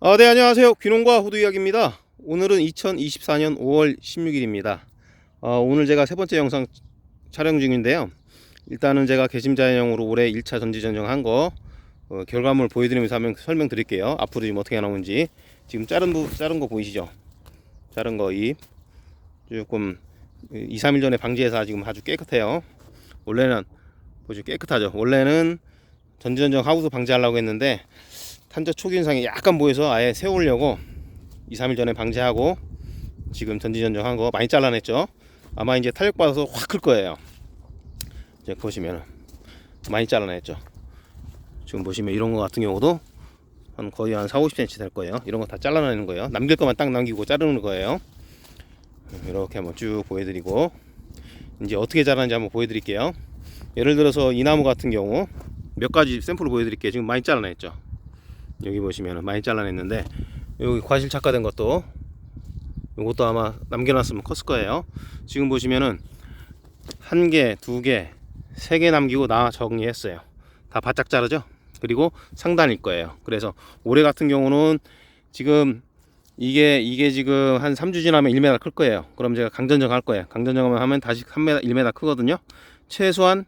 아, 네, 안녕하세요. 귀농과 호두 이야기입니다. 오늘은 2024년 5월 16일입니다. 어, 오늘 제가 세 번째 영상 촬영 중인데요. 일단은 제가 개심자연형으로 올해 1차 전지전정 한 거 어, 결과물 보여드리면서 한번 설명드릴게요. 앞으로 지금 어떻게 나오는지. 지금 자른, 부, 자른 거 보이시죠? 자른 거 잎. 조금 2, 3일 전에 방지해서 지금 아주 깨끗해요. 원래는 보죠 깨끗하죠. 원래는 전지전정 하우스 방지하려고 했는데 탄저 초기 현상이 약간 보여서 아예 세우려고 2, 3일 전에 방지하고 지금 전지전정한 거 많이 잘라냈죠. 아마 이제 탄력 받아서 확 클 거예요. 이제 보시면은 많이 잘라냈죠. 지금 보시면 이런 거 같은 경우도 한 거의 한 4, 50cm 될 거예요. 이런 거 다 잘라내는 거예요. 남길 것만 딱 남기고 자르는 거예요. 이렇게 한번 쭉 보여드리고 이제 어떻게 자라는지 한번 보여드릴게요. 예를 들어서 이 나무 같은 경우 몇 가지 샘플을 보여드릴게요. 지금 많이 잘라냈죠. 여기 보시면 많이 잘라냈는데 여기 과실 착화된 것도 이것도 아마 남겨놨으면 컸을 거예요. 지금 보시면은 한 개, 두 개, 세 개 남기고 나 정리했어요. 다 바짝 자르죠. 그리고 상단일 거예요. 그래서 올해 같은 경우는 지금 이게 이게 지금 한 3주 지나면 1m 클 거예요. 그럼 제가 강전정 할 거예요. 강전정을 하면 다시 3m, 1m 크거든요. 최소한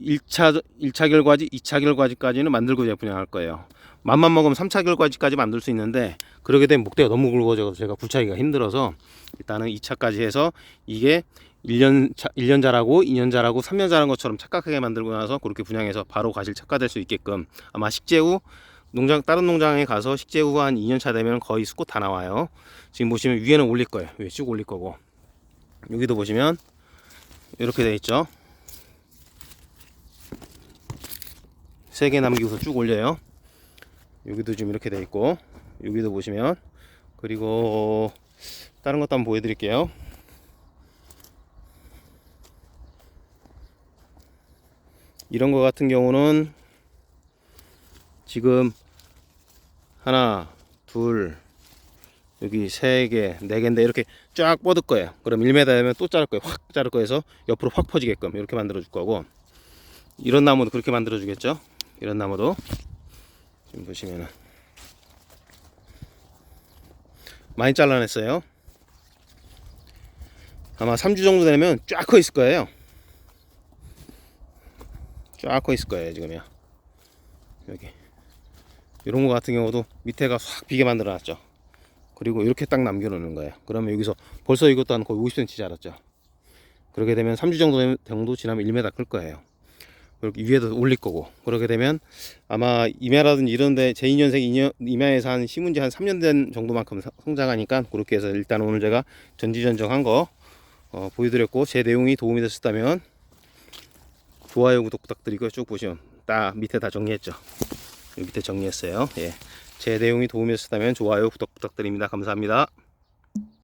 1차 1차 결과지, 2차 결과지까지는 만들고 분양할 거예요. 맘만 먹으면 3차 결과지까지 만들 수 있는데 그러게 되면 목대가 너무 굵어져서 제가 굴차기가 힘들어서 일단은 2차까지 해서 이게 1년 차, 1년 자라고 2년 자라고 3년 자란 것처럼 착각하게 만들고 나서 그렇게 분양해서 바로 과실 착화될 수 있게끔 아마 식재 후 농장 다른 농장에 가서 식재 후 한 2년 차 되면 거의 수꽃 다 나와요. 지금 보시면 위에는 올릴 거예요. 위에 쭉 올릴 거고 여기도 보시면 이렇게 돼 있죠. 세 개 남기고서 쭉 올려요. 여기도 지금 이렇게 돼 있고 여기도 보시면 그리고 다른 것도 한번 보여드릴게요. 이런 거 같은 경우는 지금 하나, 둘, 여기 세 개, 네 개인데 이렇게 쫙 뻗을 거예요. 그럼 1m 되면 또 자를 거예요. 확 자를 거예요. 해서 옆으로 확 퍼지게끔 이렇게 만들어 줄 거고 이런 나무도 그렇게 만들어 주겠죠. 이런 나무도 지금 보시면은 많이 잘라냈어요. 아마 3주 정도 되면 쫙 커 있을 거예요. 쫙 커 있을 거예요 지금요. 여기 이런 거 같은 경우도 밑에가 확 비게 만들어 놨죠. 그리고 이렇게 딱 남겨 놓는 거예요. 그러면 여기서 벌써 이것도 한 거의 50cm 자랐죠. 그렇게 되면 3주 정도, 정도 지나면 1m 클 거예요. 이렇게 위에도 올릴 거고. 그렇게 되면 아마 임야라든지 이런데 제2년생 임야, 임야에서 한 심은 지 한 3년 된 정도만큼 사- 성장하니까 그렇게 해서 일단 오늘 제가 전지전정한 거 어, 보여드렸고 제 내용이 도움이 됐었다면 좋아요 구독 부탁드리고 쭉 보시면 딱 밑에 다 정리했죠? 밑에 정리했어요. 예. 제 내용이 도움이 됐었다면 좋아요 구독 부탁드립니다. 감사합니다